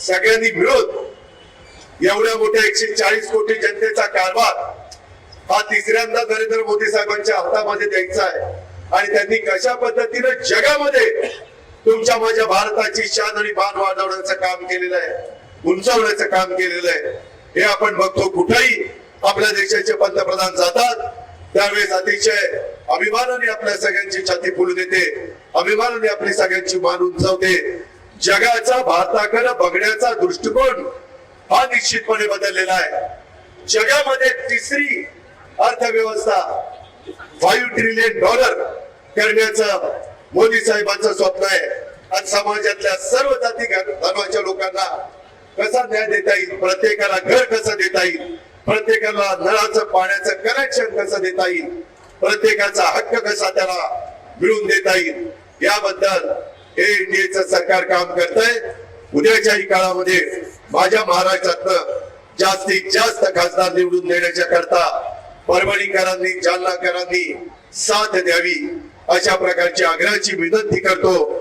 सगळ्यांनी विरोध. एवढ्या मोठ्या एकशे चाळीस कोटी जनतेचा कारभार हा तिसऱ्यांदा नरेंद्र मोदी साहेबांच्या हातामध्ये द्यायचा आहे. आणि त्यांनी कशा पद्धतीनं जगामध्ये तुमच्या माझ्या भारताची शान आणि मान वाढवण्याचं काम केलेलं आहे उंचावण्याचं काम केलेलं आहे हे आपण बघतो कुठेही आपल्या देशाचे पंतप्रधान जातात. त्यावेळेस अतिशय अभिमानाने आपल्या सगळ्यांची छाती फुलून येते अभिमानाने आपली सगळ्यांची मान उंचावते. जगाचा भारताकडे बघण्याचा दृष्टिकोन हा निश्चितपणे बदललेला आहे. जगामध्ये तिसरी अर्थव्यवस्था फाईव्ह ट्रिलियन डॉलर करण्याचं मोदी साहेबांचं स्वप्न आहे. आणि समाजातल्या सर्व जाती धर्माच्या लोकांना कसा न्याय देता येईल? प्रत्येकाला घर कसं देता येईल? प्रत्येकाला नळाचं पाण्याचं कनेक्शन कसं देता येईल? प्रत्येकाचा हक्क कसा त्याला मिळवून देता येईल? याबद्दल हे च सरकार काम करत आहे उद्याच्याही काळामध्ये माझ्या महाराष्ट्रातनं जास्तीत जास्त खासदार निवडून देण्याच्या करता परभणीकरांनी जालनाकरांनी साथ द्यावी अशा प्रकारची आग्रहाची विनंती करतो.